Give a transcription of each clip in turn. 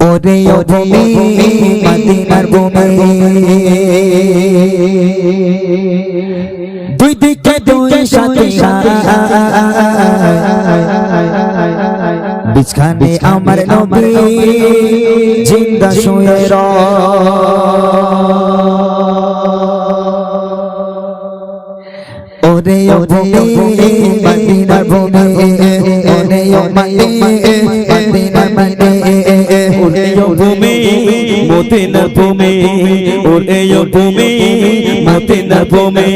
ওরে ও ভূমি ভূমি। দুই দিকে, দুই সাথে বিছখানে আমার নবী, জিন্দা শুয়ে র। ওরে ও ভূমি ভূমি। ওরে মদিনার ভূমি ওরেও ভূমি মদিনার ভূমি।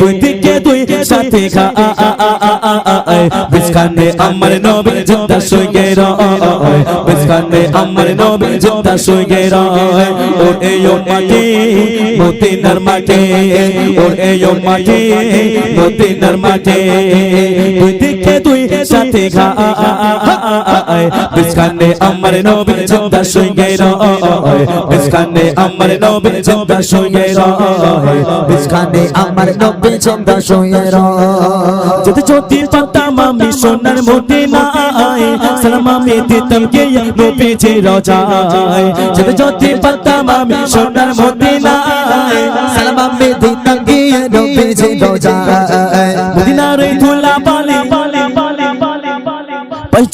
দুই দিকে দুই সাথে খা, আ আ আ বিস্কানে আমার নবী জিন্দা শুয়ে রয়। বিস্কানে আমার নবী জিন্দা শুয়ে রয়। ওরেও মাটি মদিনার মাটি ওরেও মাটি মদিনার মাটি। দুই দিকে দুই সাথে খা আ আ আ বিসখানে আমার নবী চিন্তা সঙ্গে রয়। বিসখানে আমার নবী চিন্তা সঙ্গে রয়। বিসখানে আমার নবী চিন্তা সঙ্গে রয়। যদি যদি পাতাম আমি সোনার মোটে না আয় সালাম আমি দিতাম কে নবী জি রজায়। যদি যদি পাতাম আমি সোনার মোটে না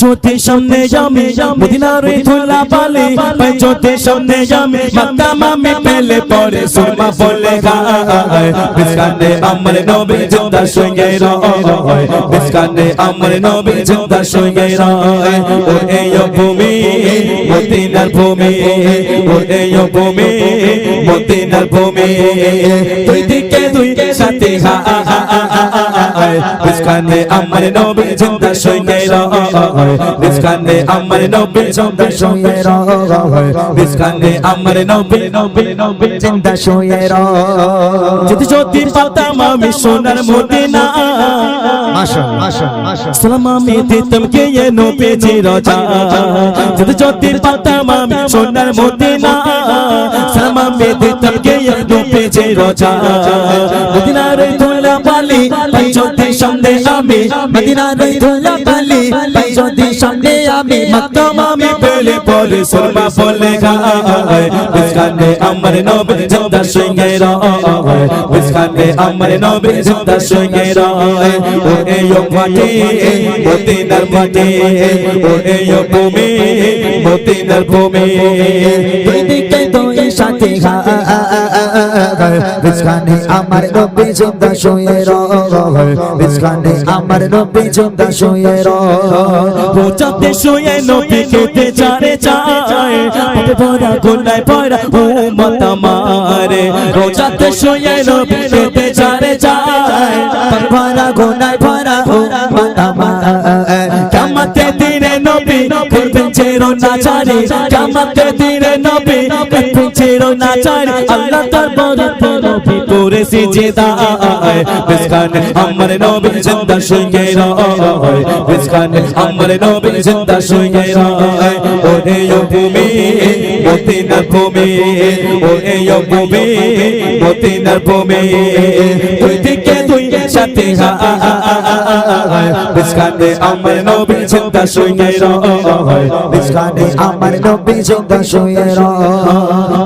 পঞ্চতে সামনে যামে মদিনার ধুলা পালে পঞ্চতে সামনে যামে মাতা মামে পেলে পরে সুরমা বলে গায় বিস্কানে আমার নবী জিন্দা শুয়ে রয় বিস্কানে আমার নবী জিন্দা শুয়ে রয়। ও এই ভূমি মদিনার ভূমি ও এই ভূমি মদিনার ভূমি। দুই দিকে দুই সাথে হা আ আ আ বিস্কানে আমার নবী জিন্দা শুয়ে রয় বিস্কানে আমার নবী জিন্দা শুয়ে রয় বিস্কানে আমার নবী নবী নবী জিন্দা শুয়ে র যদি যদি পাতাম আমি সোনার মদিনা মাশা মাশা মাশা সালাম আমি দিতাম কে এ নবী জি রজা। যদি যদি পাতাম আমি সোনার মদিনা সালাম আমি দিতাম কে এ নবী জি রজা। মদিনার যদি সামনে আমি মদিনার ওই ধুলা বালি যদি সামনে আমি মাতাম আমি পেলে পরে সুরমা বলে গায়। বিস্কানে আমার নবী জিন্দা শুয়ে রয়। বিস্কানে আমার নবী জিন্দা শুয়ে রয়। ও এয়ো মাটি, মদিনার মাটি ও এয়ো ভূমি, মদিনার ভূমি। দুই দিকে দুই সাথে বিছখানে আমার নবী জিন্দা শুয়ে র বিছখানে আমার নবী জিন্দা শুয়ে র রোজাতে শুয়ে নবী খেতে চারে চায়। পথে ভরা গুনায় ভরা উম্মত আমারে। রোজাতে শুয়ে নবী খেতে চারে চায়। পথে ভরা গোনায় ভরা ও মাতামা কামাতে দিনে করবেন ছেড়ো না ছাড়ি কামাতে দিনে নবী করবেন ছেড়ো না ছাড়ি আল্লাহ তার বরত নবী করে সিজদা বিসকানে আমার নবী জিন্দা শুয়ে রয়। বিসকানে আমার নবী জিন্দা শুয়ে রয়। ওরে ও ভূমি, মদিনার ভূমি, ওরে ও ভূমি, মদিনার ভূমি। দুই দিকে দুই সাথে হা বিসকানে আমার নবী জিন্দা শুয়ে রয় বিছখানে আমার নবী জিন্দা শুয়ে র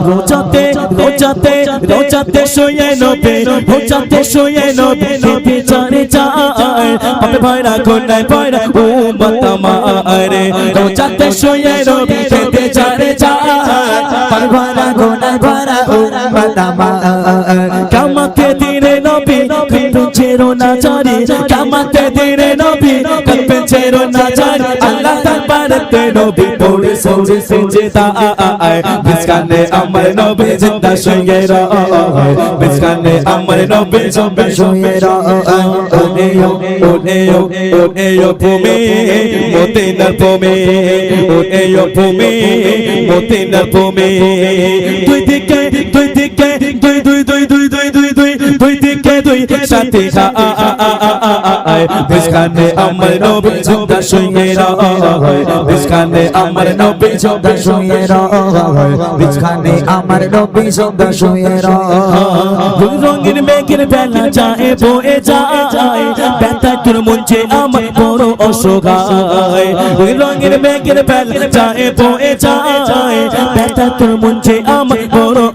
রোজাতে রোজাতে রোজাতে শুয়ে নবে রোজাতে শুয়ে নবে নবে চারে চায় পাপে ভয়রা কোনায় ভয়রা ও মাতামারে রোজাতে শুয়ে নবে খেতে চারে চায় পথে ভরা গোনায় ভরা ও মাতামা কামাতে দিনে নবী কল্পে ছেড়ো না জারি কামাতে দিনে নবী কল্পে ছেড়ো না জারি আল্লাহ তার বারতে নবী পড়ে সোজে সোজে তা আয় বিসকানে আমার নবী জিন্দা শুয়ে রয় বিসকানে আমার নবী জিন্দা শুয়ে রয় ওনেও ওনেও ওনেও ভূমি মদিনার ভূমি ওনেও ভূমি মদিনার ভূমি দুই দিকে দুই দিকে দুই দুই দুই দুই দুই দুই দুই দিকে দুই সাথে আ আ আ আ আ আয় বিসকানে আমার নবী জিন্দা শুয়ে রয় বিসকানে আমার নবী জিন্দা শুয়ে রয় বিছখানে আমার নবী জিন্দা শুয়ে র রঙ রঙিন মেঘের বেলা যায় বয়ে যায়। ব্যথা তোর মঞ্চে আমার বড় অসহায়। রঙের মেঘের বেল যায় বয়ে যায়। ব্যথা তোর মঞ্চে আমার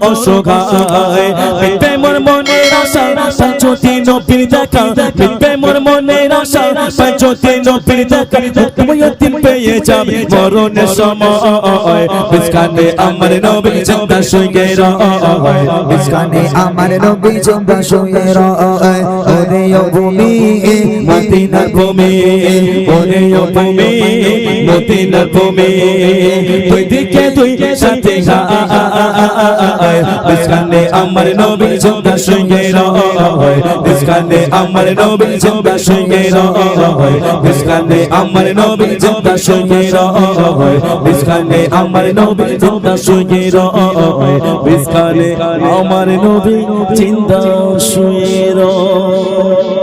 অসহায় মিটবে মোর মনের আশা, পাঁচটি নবীর দেখা মিটবে মোর মনের আশা, পাঁচটি নবীর দেখা, তুমি পেয়ে যাবে মরণের সময়। বিস্কানে আমার নবী চিন্তা সঙ্গে রয়। ইসকানে আমার নবী চন্দা শুয়ে রয়। ভূমি, মদিনার ভূমি, ওরে ভূমি, মদিনার ভূমি, দুই দিকে দুই সাথে গায় বিস্কানে আমার নবী জিন্দা সঙ্গে রয়। বিস্কানে আমার নবী জিন্দা সঙ্গে রয়। বিস্কানে আমার নবী জিন্দা সঙ্গে রয়। বিস্কানে আমার নবী জিন্দা সঙ্গে রয়। বিস্কানে আমার নবী জিন্দা শুয়ে রয়।